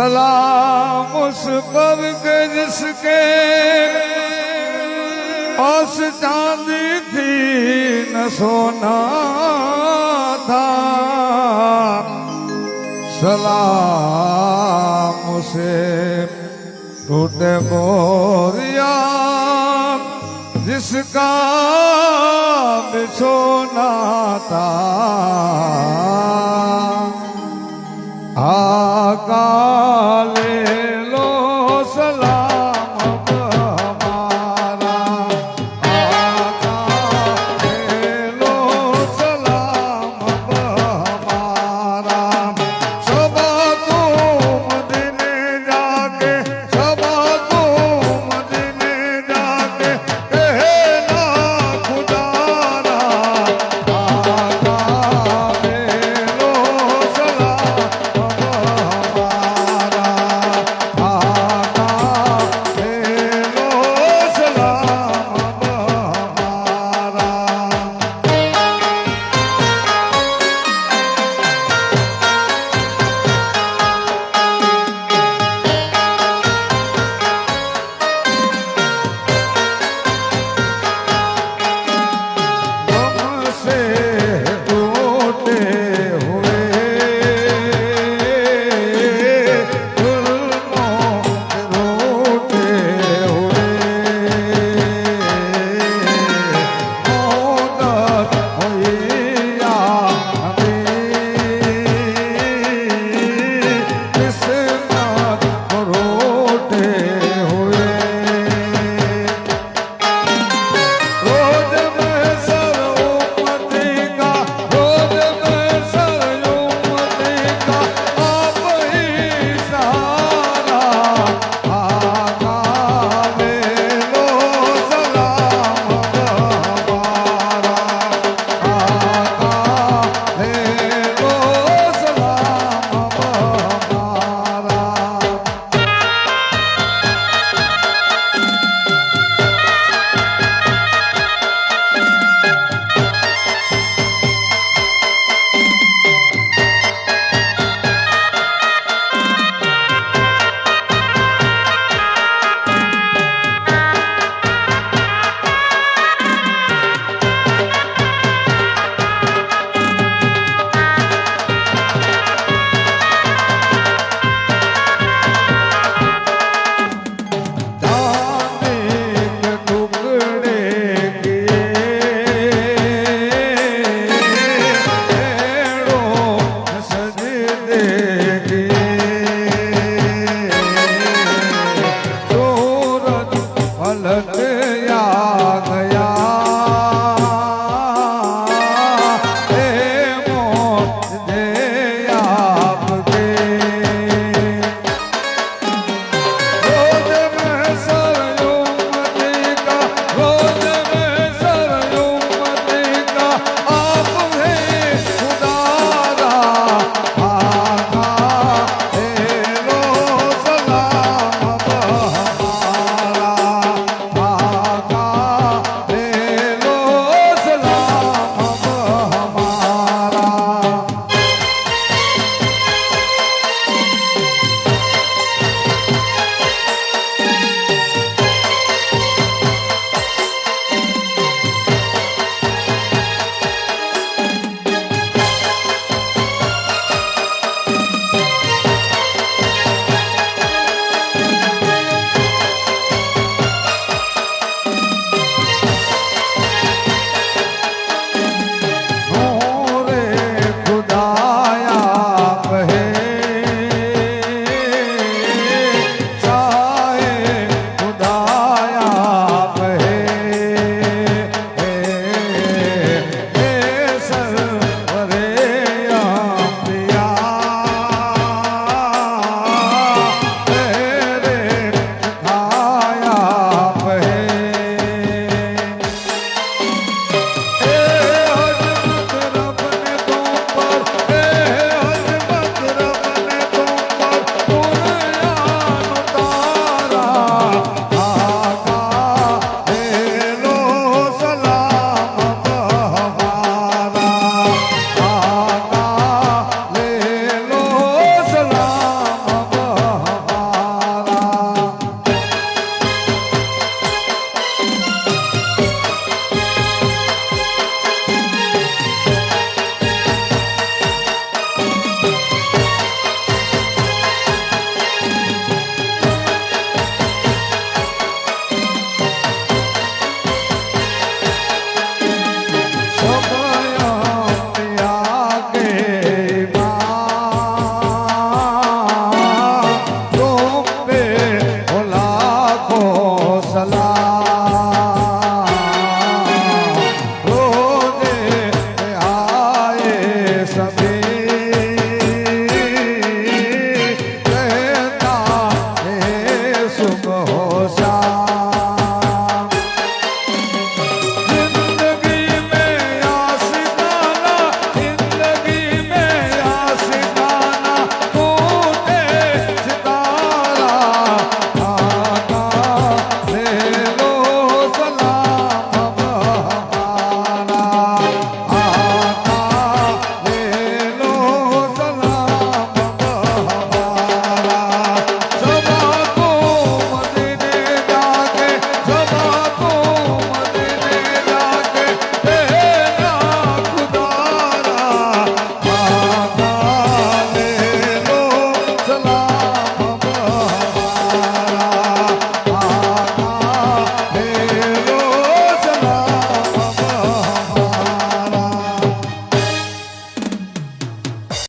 सलाम उस पर जिसके उस चांदी थी न सोना था सलाम उसे टूटे बोरिया जिसका बिछोना था आका Oh.